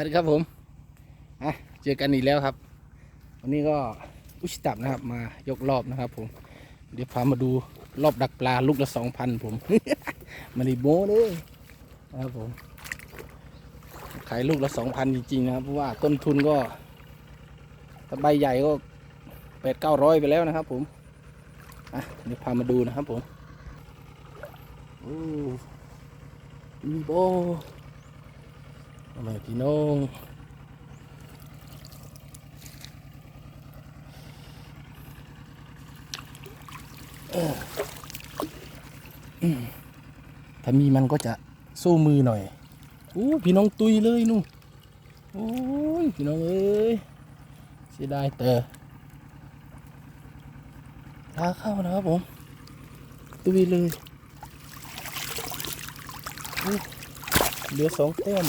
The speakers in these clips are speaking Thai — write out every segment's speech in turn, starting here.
วัสดีครับผมอะเจอกันอีกแล้วครับ วันนี้ก็อุชตับนะครับ มายกรอบนะครับ ผม เดี๋ยวพามาดูรอบดักปลาลูกละสองพันผมมันดีโม้เลยนะครับผม ขายลูกละสองพันจริงๆนะครับเพราะว่าต้นทุนก็ถ้าใบใหญ่ก็แปดเก้าร้อยไปแล้วนะครับ ผมอะเดี๋ยวพามาดูนะครับผมโอ้มีโบ อะไรพี่น้องถ้ามีมันก็จะสู้มือหน่อยอู้พี่น้องตุยเลยนู่นโอ้ยพี่น้องเอ้ยเสียดายแต่ลาเข้านะครับผม ตุยเลยเหลือสองแต้ม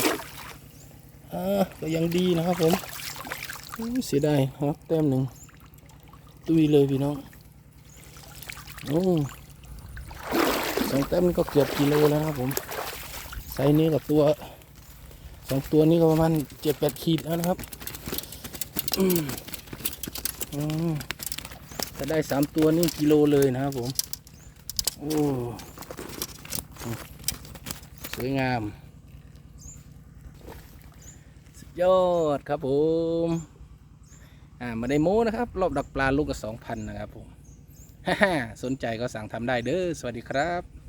อ่าก็ยังดีนะครับผมเสียดายครับแต้มหนึ่งตุยเลยพี่น้องโอ้สองแต้มนี่ก็เกือบกิโลแล้วนะครับผมไซส์นี้กับตัวสองตัวนี้ก็ประมาณเจ็ดแปดขีดแล้วนะครับอืมอืมถ้าได้สามตัวนี่กิโลเลยนะครับผม โอ้ สวยงาม ยอดครับผมอ่ามาได้โม้นะครับ รอบดักปลาลูกละสองพันนะครับผมฮ่าสนใจก็สั่งทำได้เด้อสวัสดีครับ